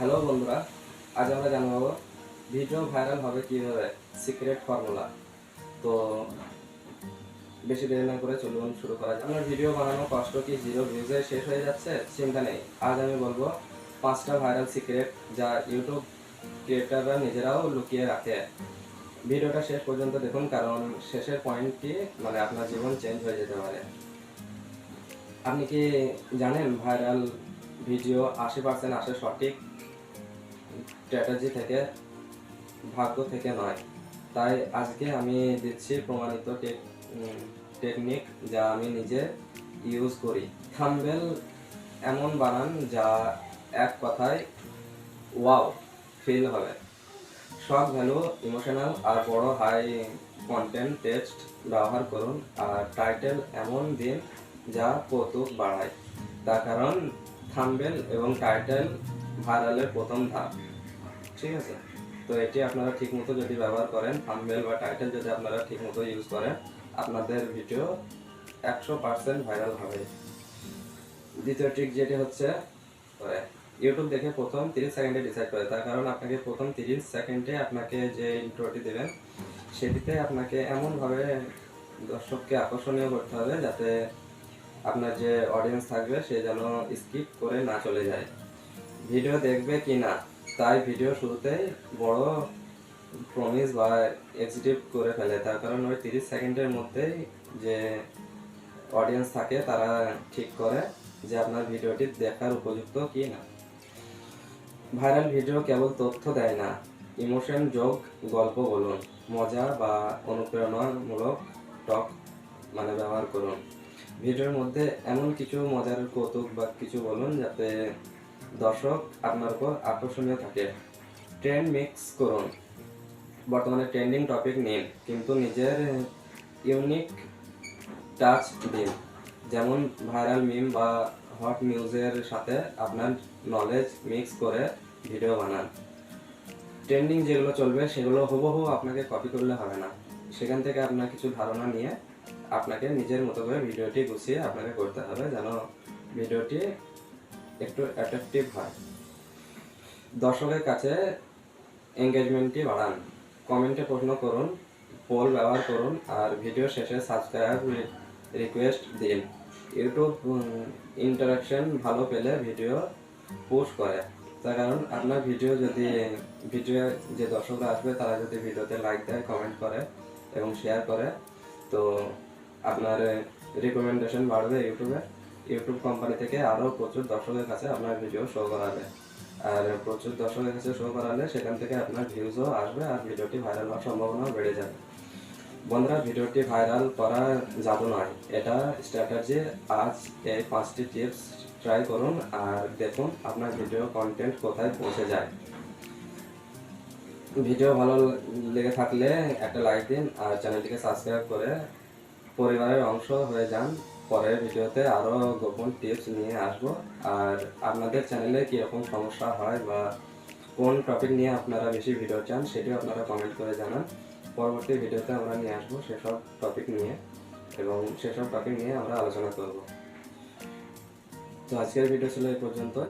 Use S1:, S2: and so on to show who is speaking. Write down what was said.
S1: Hello বন্ধুরা, আজ আমরা জানব ভিডিও ভাইরাল হবে কীভাবে সিক্রেট ফর্মুলা। তো বেশি দেরি না করে চলুন শুরু করা যাক। আপনার ভিডিও বানানো কষ্ট কি জিরো ভিউজে শেষ হয়ে যাচ্ছে? চিন্তা নেই। আজ আমি বলব, পাঁচটা ভাইরাল সিক্রেট যা ইউটিউব ক্রিয়েটাররা নিজেরাও লুকিয়ে রাখে। ভিডিওটা শেষ পর্যন্ত দেখুন, কারণ শেষের পয়েন্টটি মানে আপনার জীবন চেঞ্জ হয়ে যেতে পারে। আপনি কি জানেন ভাইরাল ভিডিও আশি পার্সেন্ট আসে সঠিক স্ট্র্যাটেজি থেকে, ভাগ্য থেকে নয়। তাই আজকে আমি দিচ্ছি প্রমাণিত টেকনিক যা আমি নিজে ইউজ করি। থাম্বেল এমন বানান যা এক কথায় ওয়াও ফিল হবে। সব ভ্যালু ইমোশনাল আর বড় হাই কন্টেন্ট টেক্সট ব্যবহার করুন আর টাইটেল এমন দিন যা কৌতুক বাড়ায়। তার কারণ, থাম্বেল এবং টাইটেল ভাইরালের প্রথম ধাপ। ঠিক আছে? তো এটি আপনারা ঠিকমতো যদি ব্যবহার করেন থাম্বেল বা টাইটেল যদি আপনারা ঠিকমতো ইউজ করেন, আপনাদের ভিডিও একশো পার্সেন্ট ভাইরাল হবে। দ্বিতীয় ট্রিক যেটি হচ্ছে ইউটিউব দেখে প্রথম তিরিশ সেকেন্ডে ডিসাইড করে। তার কারণ আপনাকে প্রথম তিরিশ সেকেন্ডে আপনাকে যে ইন্ট্রোটি দেবেন, সেটিতে আপনাকে এমনভাবে দর্শককে আকর্ষণীয় করতে হবে যাতে আপনার যে অডিয়েন্স থাকবে, সে যেন স্কিপ করে না চলে যায়। ভিডিও দেখবে কি না, তাই ভিডিও শুরুতেই বড় প্রমিস বা এক্সিকিউটিভ করে ফেলে। তার কারণ ওই তিরিশ সেকেন্ডের মধ্যেই যে অডিয়েন্স থাকে, তারা ঠিক করে যে আপনার ভিডিওটি দেখার উপযুক্ত কি না। ভাইরাল ভিডিও কেবল তথ্য দেয় না ইমোশন যোগ, গল্প বলুন, মজা বা অনুপ্রেরণামূলক টক মানে ব্যবহার করুন। ভিডিওর মধ্যে এমন কিছু মজার কৌতুক বা কিছু বলুন যাতে দর্শক, আপনার উপর আকর্ষণীয় থাকে। ট্রেন্ড মিক্স করুন। বর্তমানে ট্রেন্ডিং টপিক নিন কিন্তু নিজের ইউনিক টাচ দিন। যেমন ভাইরাল মিম বা হট নিউজের সাথে আপনার নলেজ মিক্স করে ভিডিও বানান। ট্রেন্ডিং যেগুলো চলবে, সেগুলো হুবহু আপনাকে কপি করলে হবে না। সেখান থেকে আপনার কিছু ধারণা নিয়ে আপনাকে নিজের মতো করে ভিডিওটি গুছিয়ে আপনাকে করতে হবে, যেন ভিডিওটি একটু অ্যাট্রাকটিভ হয়। দর্শকের কাছে এঙ্গেজমেন্টটি বাড়ান। কমেন্টে প্রশ্ন করুন পোল ব্যবহার করুন, আর ভিডিও শেষে সাবস্ক্রাইব রিকোয়েস্ট দিন। ইউটিউব ইন্টারাকশন ভালো পেলে ভিডিও পোস্ট করে। তার কারণ, আপনার ভিডিও যদি ভিডিও যে দর্শকরা আসবে, তারা যদি ভিডিওতে লাইক দেয় কমেন্ট করে এবং শেয়ার করে, তো আপনার রিকমেন্ডেশন বাড়বে ইউটিউবে ইউটিউব কোম্পানি থেকে আরও প্রচুর দর্শকের কাছে আপনার ভিডিও শো করাবে। আর প্রচুর দর্শকের কাছে শো করালে সেখান থেকে আপনার ভিউজও আসবে আর ভিডিওটি ভাইরাল হওয়ার সম্ভাবনাও বেড়ে যাবে। বন্ধুরা, ভিডিওটি ভাইরাল করা জাদু নয়। এটা স্ট্র্যাটাজি আজ এই পাঁচটি টিপস ট্রাই করুন আর দেখুন আপনার ভিডিও কন্টেন্ট কোথায় পৌঁছে যায়। ভিডিও ভালো লেগে থাকলে একটা লাইক দিন আর চ্যানেলটিকে সাবস্ক্রাইব করে পরিবারের অংশ হয়ে যান। পরের ভিডিওতে আরও গোপন টিপস নিয়ে আসব। আর আপনাদের চ্যানেলে কীরকম সমস্যা হয় বা কোন টপিক নিয়ে আপনারা বেশি ভিডিও চান, সেটিও আপনারা কমেন্ট করে জানান। পরবর্তী ভিডিওতে আমরা নিয়ে আসব সেসব টপিক নিয়ে এবং সেসব টপিক নিয়ে আমরা আলোচনা করব। তো আজকের ভিডিও ছিল এই পর্যন্ত